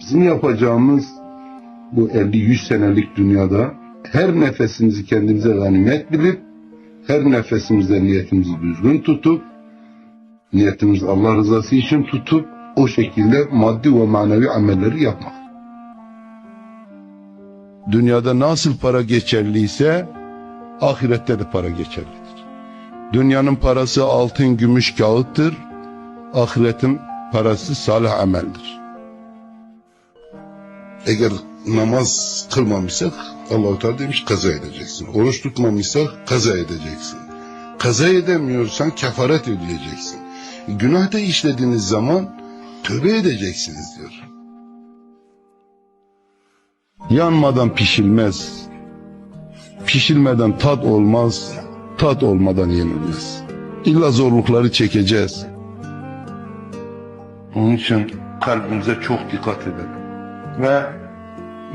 Bizim yapacağımız bu 50-100 senelik dünyada her nefesimizi kendimize ganimet bilip her nefesimizde niyetimizi düzgün tutup niyetimizi Allah rızası için tutup o şekilde maddi ve manevi amelleri yapmak. Dünyada nasıl para geçerliyse ahirette de para geçerlidir. Dünyanın parası altın, gümüş, kağıttır. Ahiretin parası salih ameldir. Eğer namaz kılmamışsak Allah-u Teala demiş kaza edeceksin. Oruç tutmamışsak kaza edeceksin. Kaza edemiyorsan kefaret ödeyeceksin. Günah da işlediğiniz zaman tövbe edeceksiniz diyor. Yanmadan pişilmez. Pişilmeden tat olmaz. Tat olmadan yenilmez. İlla zorlukları çekeceğiz. Onun için kalbimize çok dikkat edelim. Ve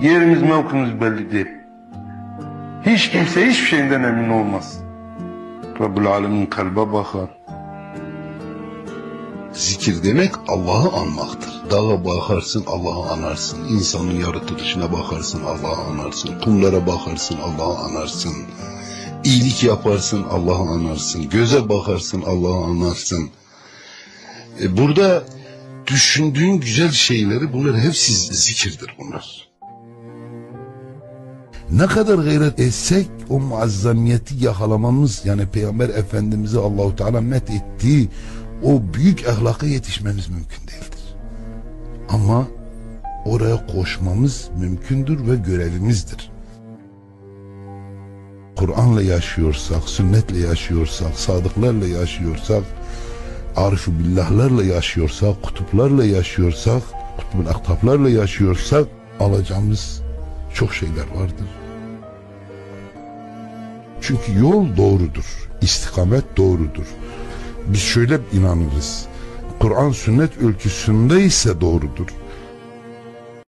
yerimiz mevkimiz belli değil. Hiç kimse hiçbir şeyinden emin olmaz. Rabbul Alemin kalbe bakar. Zikir demek Allah'ı anmaktır. Dağa bakarsın Allah'ı anarsın. İnsanın yaratılışına bakarsın Allah'ı anarsın. Kumlara bakarsın Allah'ı anarsın. İyilik yaparsın Allah'ı anarsın. Göze bakarsın Allah'ı anarsın. E, burada düşündüğün güzel şeyleri bunlar hepsi zikirdir bunlar. Ne kadar gayret etsek o muazzamiyeti yakalamamız yani Peygamber Efendimiz'i Allahu Teala met ettiği o büyük ahlaka yetişmemiz mümkün değildir. Ama oraya koşmamız mümkündür ve görevimizdir. Kur'an'la yaşıyorsak, sünnetle yaşıyorsak, sadıklarla yaşıyorsak, arif billahlarla yaşıyorsak, kutuplarla yaşıyorsak, kutbul aktaplarla yaşıyorsak alacağımız çok şeyler vardır. Çünkü yol doğrudur, istikamet doğrudur. Biz şöyle inanırız. Kur'an sünnet ölçüsünde ise doğrudur.